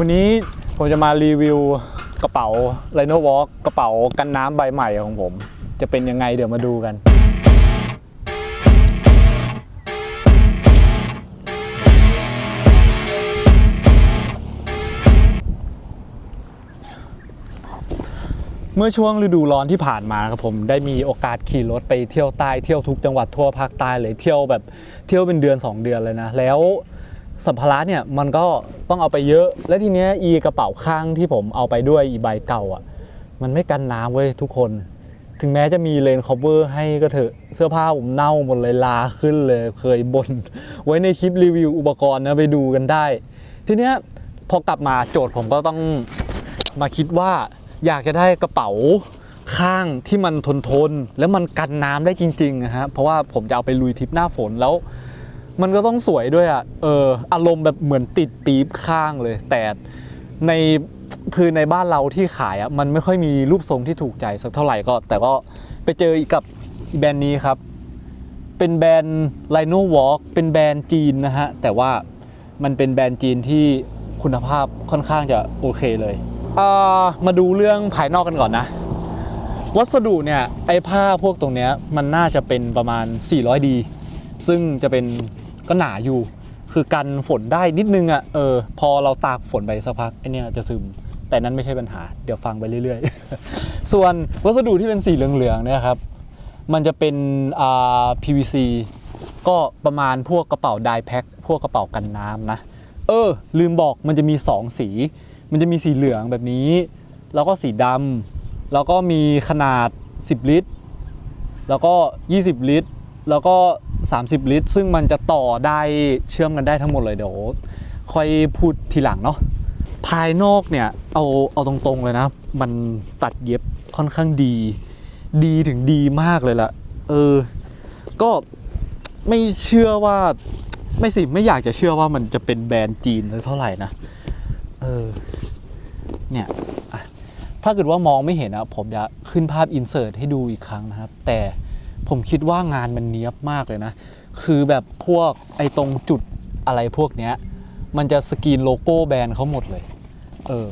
วันนี้ผมจะมารีวิวกระเป๋า r i n o Walk กระเป๋ากันน้ำใบใหม่ของผม จะเป็นยังไงเดี๋ยวมาดูกัน เมื่อช่วงฤดูร้อนที่ผ่านมาครับผมได้มีโอกาสขี่รถไปเที่ยวใต้เที่ยวทุกจังหวัดทั่วภาคใต้เลยเที่ยวแบบเที่ยวเป็นเดือน 2 เดือนเลยนะแล้ว สัมภาระเนี่ยมันก็ต้องเอาไปเยอะ และทีเนี้ยอีกระเป๋าข้างที่ผมเอาไปด้วยอีใบเก่าอะมันไม่กันน้ำเว้ยทุกคน ถึงแม้จะมีเลนคอเวอร์ให้ก็เถอะเสื้อผ้าผมเน่าหมดเลยลาขึ้นเลยเคยบนไว้ในคลิปรีวิวอุปกรณ์นะไปดูกันได้ ทีเนี้ยพอกลับมาโจทย์ผมก็ต้องมาคิดว่าอยากจะได้กระเป๋าข้างที่มันทนทน แล้วมันกันน้ำได้จริงๆนะฮะเพราะว่าผมจะเอาไปลุยทริปหน้าฝนแล้ว มันก็ต้องสวยด้วยอะเอออารมณ์แบบเหมือนติดปี๊บข้างเลย แต่ในคือในบ้านเราที่ขายอะมันไม่ค่อยมีรูปทรงที่ถูกใจสักเท่าไหร่ก็ แต่ก็ไปเจออีกกับแบรนด์นี้ครับ เป็นแบรนด์ Rhino Walk เป็นแบรนด์จีนนะฮะ แต่ว่ามันเป็นแบรนด์จีนที่คุณภาพค่อนข้างจะโอเคเลยเอ่อมาดูเรื่องภายนอกกันก่อนนะ วัสดุเนี่ยไอ้ผ้าพวกตรงเนี้ยมันน่าจะเป็นประมาณ 400D ซึ่งจะเป็น ก็หนาอยู่ คือกันฝนได้นิดนึงอะ่ะเออพอเราตากฝนไปสักพักไอเนี่ยจะซึม แต่นั้นไม่ใช่ปัญหา เดี๋ยวฟังไปเรื่อยๆ ส่วนวัสดุที่เป็นสีเหลืองๆเนี่ยครับมันจะเป็นอ่า PVC ก็ประมาณพวกกระเป๋าไดแพ็คพวกกระเป๋ากันน้ำนะ เออ ลืมบอกมันจะมี 2 สี มันจะมีสีเหลืองแบบนี้ แล้วก็สีดำแล้วก็มีขนาด 10 ลิตร แล้วก็ 20 ลิตร แล้วก็ 30 ลิตร ซึ่งมันจะต่อได้เชื่อมกันได้ทั้งหมดเลยเดี๋ยวค่อยพูดทีหลังเนาะภายนอกเนี่ยเอาเอาตรงๆเลยนะ มันตัดเย็บค่อนข้างดี ดีถึงดีมากเลยล่ะเออ ก็ไม่เชื่อว่าไม่สิไม่อยากจะเชื่อว่ามันจะเป็นแบรนด์จีนเท่าไหร่นะเออเนี่ยถ้าเกิดว่ามองไม่เห็นนะผมจะขึ้นภาพอินเสิร์ตให้ดูอีกครั้งนะครับ แต่ ผมคิดว่างานมันเนี้ยบมากเลยนะ คือแบบพวกไอ้ตรงจุดอะไรพวกเนี้ย มันจะสกรีนโลโก้แบรนด์เขาหมดเลย เออ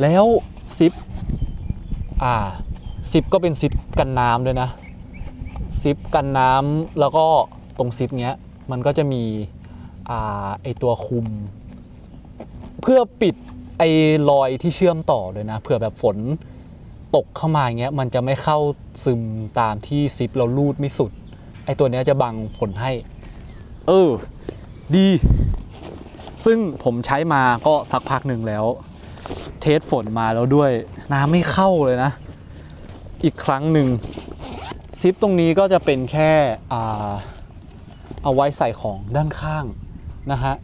แล้วซิป อ่า ซิปก็เป็นซิปกันน้ำด้วยนะ ซิปกันน้ำแล้วก็ตรงซิปเนี้ย มันก็จะมี อ่า ไอตัวคุม เพื่อปิดไอรอยที่เชื่อมต่อเลยนะ เผื่อแบบฝน ตกเข้ามาอย่างเงี้ยมันจะไม่เข้าซึมตามที่ซิปเราลูดไม่สุด ไอตัวเนี้ยจะบังฝนให้ เออ ดี ซึ่งผมใช้มาก็สักพักหนึ่งแล้ว เทสฝนมาแล้วด้วยน้ำไม่เข้าเลยนะ อีกครั้งหนึ่งซิปตรงนี้ก็จะเป็นแค่อ่าเอาไว้ใส่ของด้านข้างนะฮะ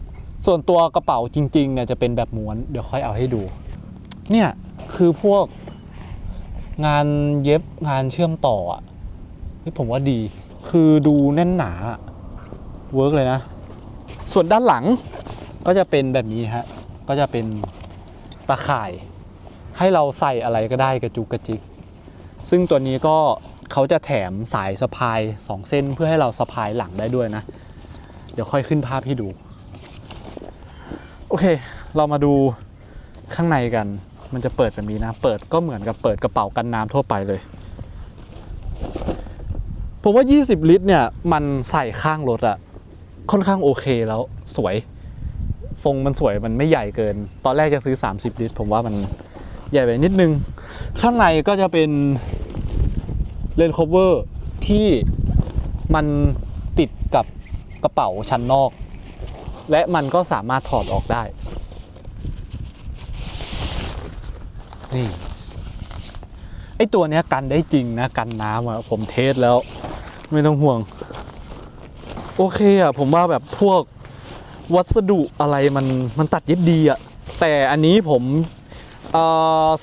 ส่วนตัวกระเป๋าจริงๆเนี่ยจะเป็นแบบม้วนเดี๋ยวค่อยเอาให้ดู เนี่ยคือพวก งานเย็บงานเชื่อมต่ออะนี่ผมว่าดี คือดูแน่นหนาเวิร์กเลยนะ ส่วนด้านหลังก็จะเป็นแบบนี้ฮะ ก็จะเป็นตะข่าย ให้เราใส่อะไรก็ได้กระจุกกระจิก ซึ่งตัวนี้ก็เขาจะแถมสายสะพาย 2 เส้นเพื่อให้เราสะพายหลังได้ด้วยนะ เดี๋ยวค่อยขึ้นภาพให้ดู โอเค เรามาดูข้างในกัน มันจะเปิดแบบนี้นะ เปิดก็เหมือนกับเปิดกระเป๋ากันน้ำทั่วไปเลย ผมว่า 20 ลิตรเนี่ย มันใส่ข้างรถอะค่อนข้างโอเคแล้วสวย ทรงมันสวยมันไม่ใหญ่เกิน ตอนแรกจะซื้อ 30 ลิตร ผมว่ามันใหญ่ไปนิดนึง ข้างในก็จะเป็นเลน s คเวอร์ที่มันติดกับกระเป๋าชั้นนอก และมันก็สามารถถอดออกได้ นี่ไอตัวเนี้ยกันได้จริงนะกันน้ำอะผมเทสแล้ว ไม่ต้องห่วง โอเคอะผมว่าแบบพวกวัสดุอะไรมันมันตัดเย็บดีอะแต่อันนี้ผม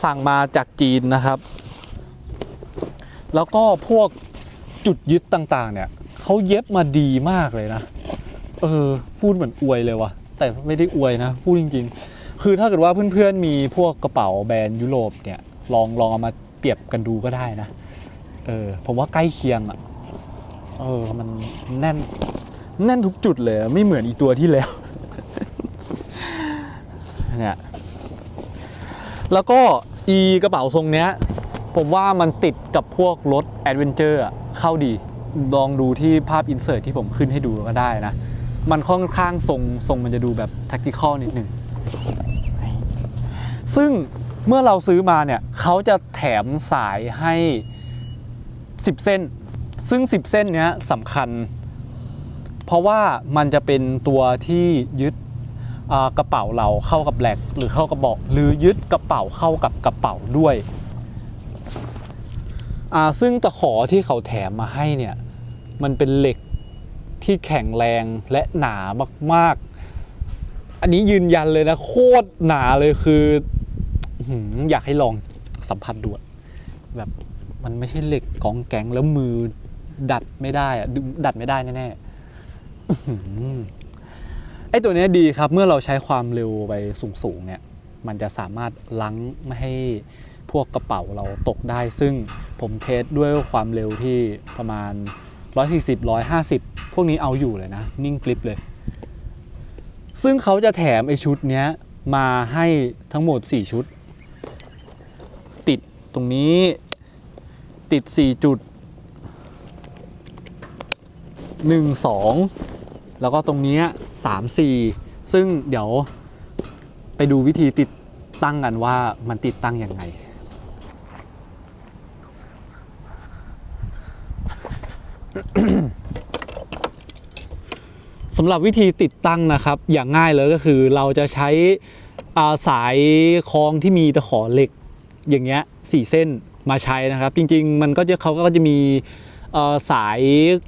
สั่งมาจากจีนนะครับ แล้วก็พวกจุดยึดต่างๆ เนี่ยเขาเย็บมาดีมากเลยนะ เออ พูดเหมือนอวยเลยวะแต่ไม่ได้อวยนะ พูดจริง ๆ คือถ้าเกิดว่าเพื่อนๆมีพวกกระเป๋าแบรนด์ยุโรปเนี่ยลองลองเอามาเปรียบกันดูก็ได้นะ เออผมว่าใกล้เคียงอะเออมันแน่น แน่นทุกจุดเลยไม่เหมือนอีตัวที่แล้ว เนี่ยแล้วก็อีกระเป๋าทรงเนี้ย ผมว่ามันติดกับพวกรถแอดเวนเจอร์เข้าดี ลองดูที่ภาพอินเสิร์ตที่ผมขึ้นให้ดูก็ได้นะ มันค่อนข้างทรงทรงมันจะดูแบบ tactical นิดหนึ่ง ซึ่งเมื่อเราซื้อมาเนี่ยเขาจะแถมสายให้ 10 เส้น ซึ่ง 10 เส้นเนี้ยสำคัญ เพราะว่ามันจะเป็นตัวที่ยึดกระเป๋าเราเข้ากับแหลกหรือเข้ากับเบาะหรือยึดกระเป๋าเข้ากับกระเป๋าด้วยซึ่งตะขอที่เขาแถมมาให้เนี่ยมันเป็นเหล็กที่แข็งแรงและหนามาก ๆ อันนี้ยืนยันเลยนะโคตรหนาเลยคือ อยากให้ลองสัมผัสดูแบบมันไม่ใช่เหล็กกองแกงแล้วมือดัดไม่ได้อะดัดไม่ได้แน่ๆอื้อหือไอตัวนี้ดีครับเมื่อเราใช้ความเร็วไปสูงๆเนี่ย มันจะสามารถลังไม่ให้พวกกระเป๋าเราตกได้ ซึ่งผมเทสด้วยความเร็วที่ประมาณ 140 150 พวกนี้เอาอยู่เลยนะ นิ่งกริปเลย ซึ่งเขาจะแถมไอชุดนี้มาให้ทั้งหมด 4 ชุด ตรงนี้ติด 4 จุด 1 2 แล้วก็ตรงนี้ 3 4 ซึ่งเดี๋ยวไปดูวิธีติดตั้งกันว่ามันติดตั้งยังไงสำหรับวิธีติดตั้งนะครับอย่างง่ายเลยก็คือเราจะใช้าสายคล้องที่มีตะขอเหล็ก อย่างเงี้ยสี่เส้นมาใช้นะครับ จริง ๆ มันก็จะเขาก็จะมีสาย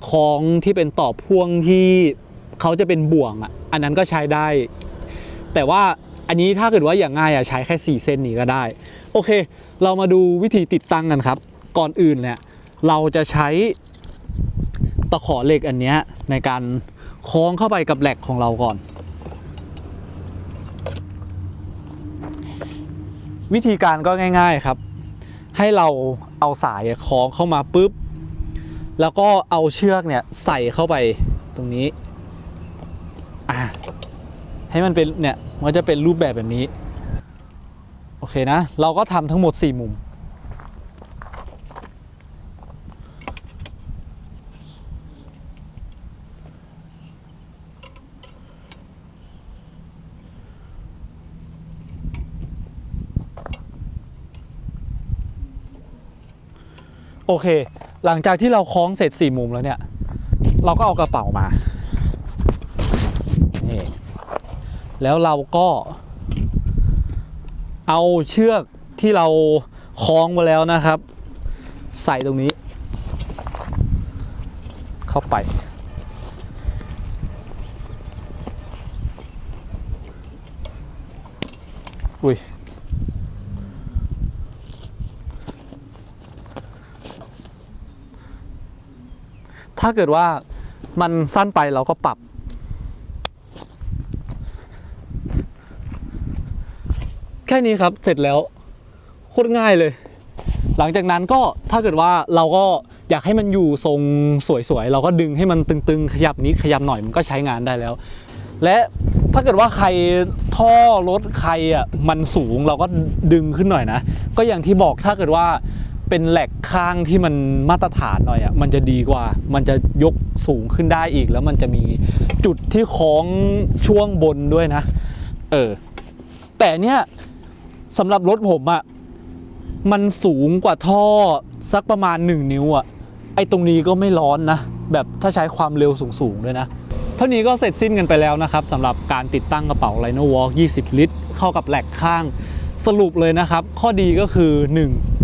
คล้องที่เป็นต่อพ่วงที่เขาจะเป็นบ่วงอะอันนั้นก็ใช้ได้ แต่ว่าอันนี้ถ้าเกิดว่าอย่างง่ายอะใช้แค่สี่เส้นนี้ก็ได้ โอเค เรามาดูวิธีติดตั้งกันครับ ก่อนอื่นเนี่ยเราจะใช้ตะขอเหล็กอันเนี้ยในการคล้องเข้าไปกับแหลกของเราก่อน วิธีการก็ง่าย ๆครับ ให้เราเอาสายคล้องเข้ามาปุ๊บ แล้วก็เอาเชือกเนี่ยใส่เข้าไปตรงนี้อะให้มันเป็นเนี่ยมันจะเป็นรูปแบบแบบนี้ โอเคนะ เราก็ทำทั้งหมด 4 มุม โอเค หลังจากที่เราคล้องเสร็จสี่มุมแล้วเนี่ย เราก็เอากระเป๋ามานี่แล้วเราก็ เอาเชือกที่เราคล้องมาแล้วนะครับ ใส่ตรงนี้ เข้าไป อุ้ย ถ้าเกิดว่ามันสั้นไปเราก็ปรับ แค่นี้ครับเสร็จแล้วโคตรง่ายเลย หลังจากนั้นก็ถ้าเกิดว่าเราก็อยากให้มันอยู่ทรงสวยๆ เราก็ดึงให้มันตึงๆ ขยับนิดขยับหน่อยมันก็ใช้งานได้แล้ว และถ้าเกิดว่าใครท่อรถใครอะมันสูงเราก็ดึงขึ้นหน่อยนะ ก็อย่างที่บอกถ้าเกิดว่า เป็นแหลกข้างที่มันมาตรฐานหน่อยอะมันจะดีกว่า มันจะยกสูงขึ้นได้อีก แล้วมันจะมีจุดที่คล้องช่วงบนด้วยนะ เออ แต่เนี่ยสำหรับรถผมอะมันสูงกว่าท่อสักประมาณ 1 นิ้วอะไอตรงนี้ก็ไม่ร้อนนะ แบบถ้าใช้ความเร็วสูงๆด้วยนะ เท่านี้ก็เสร็จสิ้นกันไปแล้วนะครับสำหรับการติดตั้งกระเป๋า Rhino Walk 20 ลิตร เข้ากับแหลกข้างสรุปเลยนะครับ ข้อดีก็คือ 1.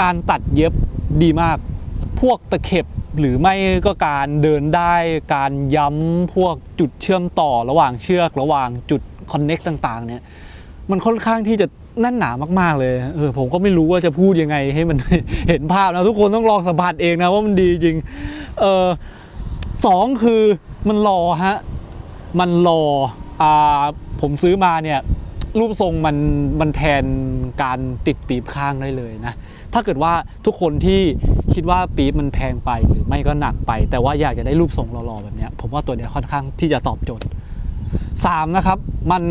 การตัดเย็บดีมาก พวกตะเข็บหรือไม่ก็การเดินได้การย้ำพวกจุดเชื่อมต่อระหว่างเชือกระหว่างจุดคอนเน็กต่าง ๆ เนี่ยมันค่อนข้างที่จะแน่นหนามากๆเลยเออผมก็ไม่รู้ว่าจะพูดยังไงให้มันเห็นภาพนะทุกคนต้องลองสัมผัสเองนะว่ามันดีจริงเออสองคือมันรอฮะมันรออ่าผมซื้อมาเนี่ยรูปทรงมันมันแทนการติดปีบข้างได้เลยนะ ถ้าเกิดว่าทุกคนที่คิดว่าปี๊บมันแพงไปหรือไม่ก็หนักไป แต่ว่าอยากจะได้รูปทรงหล่อๆแบบนี้ผมว่าตัวนี้ค่อนข้างที่จะตอบโจทย์ 3 นะครับ มัน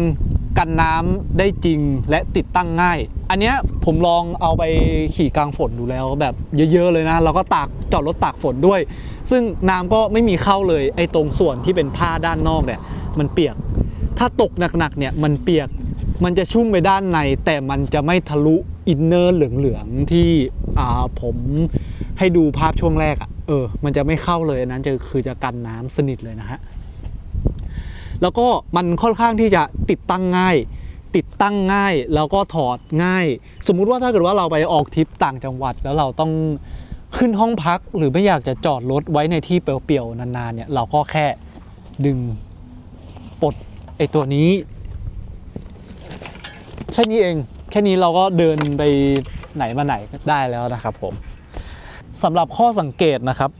กันน้ำได้จริงและติดตั้งง่าย อันเนี้ยผมลองเอาไปขี่กลางฝนดูแล้วแบบเยอะๆเลยนะ แล้วก็ตากจอดรถตากฝนด้วย ซึ่งน้ำก็ไม่มีเข้าเลยไอ้ตรงส่วนที่เป็นผ้าด้านนอกเนี่ยมันเปียก ถ้าตกหนักๆเนี่ยมันเปียก มันจะชุ่มไปด้านใน แต่มันจะไม่ทะลุ อินเนอร์เหลืองๆที่อ่าผมให้ดูภาพช่วงแรกอะ่ะเออมันจะไม่เข้าเลยอันนั้นจะคือจะกันน้ำสนิทเลยนะฮะแล้วก็มันค่อนข้างที่จะติดตั้งง่าย ติดตั้งง่าย แล้วก็ถอดง่าย สมมุติว่าถ้าเกิดว่าเราไปออกทริปต่างจังหวัด แล้วเราต้องขึ้นห้องพักหรือไม่อยากจะจอดรถไว้ในที่เปลี่ยวๆนานๆเนี่ยเราก็แค่ดึงปลดไอตัวนี้ แค่นี้เอง แค่นี้เราก็เดินไปไหนมาไหนได้แล้วนะครับผมสำหรับข้อสังเกตนะครับ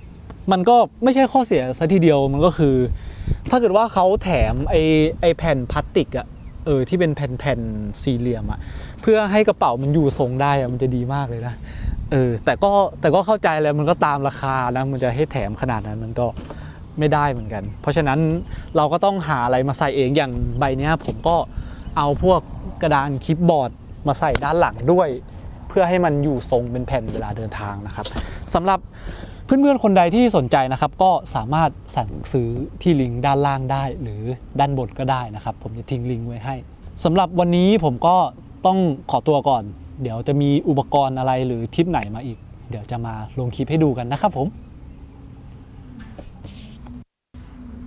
มันก็ไม่ใช่ข้อเสียซะทีเดียวมันก็คือ ถ้าเกิดว่าเขาแถมไอไอแผ่นพลาสติกอะเออที่เป็นแผ่นแผ่นสี่เหลี่ยมอะเพื่อให้กระเป๋ามันอยู่ทรงได้อะมันจะดีมากเลยนะเออแต่ก็แต่ก็เข้าใจแล้วมันก็ตามราคานะมันจะให้แถมขนาดนั้นมันก็ไม่ได้เหมือนกัน เพราะฉะนั้นเราก็ต้องหาอะไรมาใส่เองอย่างใบนี้ผมก็เอาพวกกระดานคลิปบอร์ด มาใส่ด้านหลังด้วย เพื่อให้มันอยู่ทรงเป็นแผ่นเวลาเดินทางนะครับสำหรับเพื่อนๆคนใดที่สนใจนะครับ ก็สามารถสั่งซื้อที่ลิงก์ด้านล่างได้ หรือด้านบนก็ได้นะครับ ผมจะทิ้งลิงก์ไว้ให้สำหรับวันนี้ผมก็ต้องขอตัวก่อน เดี๋ยวจะมีอุปกรณ์อะไรหรือทริปไหนมาอีก เดี๋ยวจะมาลงคลิปให้ดูกันนะครับผม